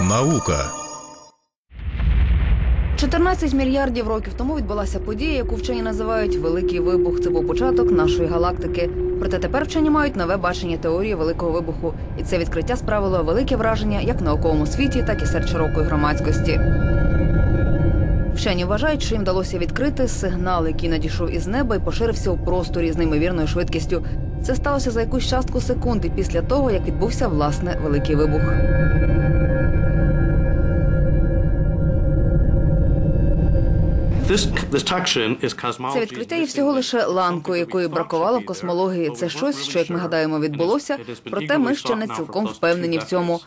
Наука 14 мільярдів років тому відбулася подія, яку вчені називають Великий вибух. Це був початок нашої галактики. Проте тепер вчені мають нове бачення теорії великого вибуху, і це відкриття справило велике враження як в науковому світі, так і серед широкої громадськості. Вчені вважають, що їм вдалося відкрити сигнал, який надійшов із неба і поширився у просторі з неймовірною швидкістю. Це сталося за якусь частку секунди після того, як відбувся власне великий вибух. Це відкриття є всього лише ланкою, якої бракувало в космології. Це щось, що, як ми гадаємо, відбулося. Проте ми ще не цілком впевнені в цьому.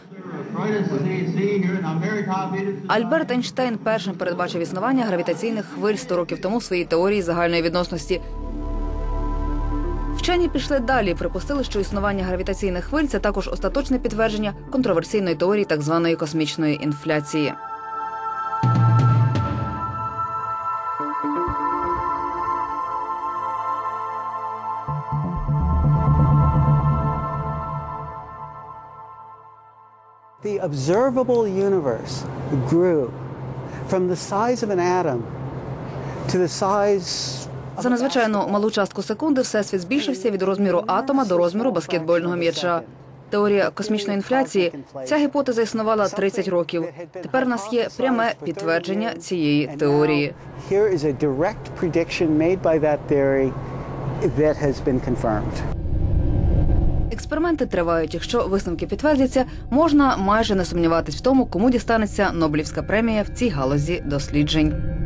Альберт Ейнштейн першим передбачив існування гравітаційних хвиль 100 років тому в своїй теорії загальної відносності. Вчені пішли далі. Припустили, що існування гравітаційних хвиль це також остаточне підтвердження контроверсійної теорії так званої космічної інфляції. The observable universe grew from the size of an atom to the size За надзвичайно малу частку секунди всесвіт збільшився від розміру атома до розміру баскетбольного м'яча. Теорія космічної інфляції. Ця гіпотеза існувала 30 років. Тепер в нас є пряме підтвердження цієї теорії. Експерименти тривають. Якщо висновки підтвердяться, можна майже не сумніватись в тому, кому дістанеться Нобелівська премія в цій галузі досліджень.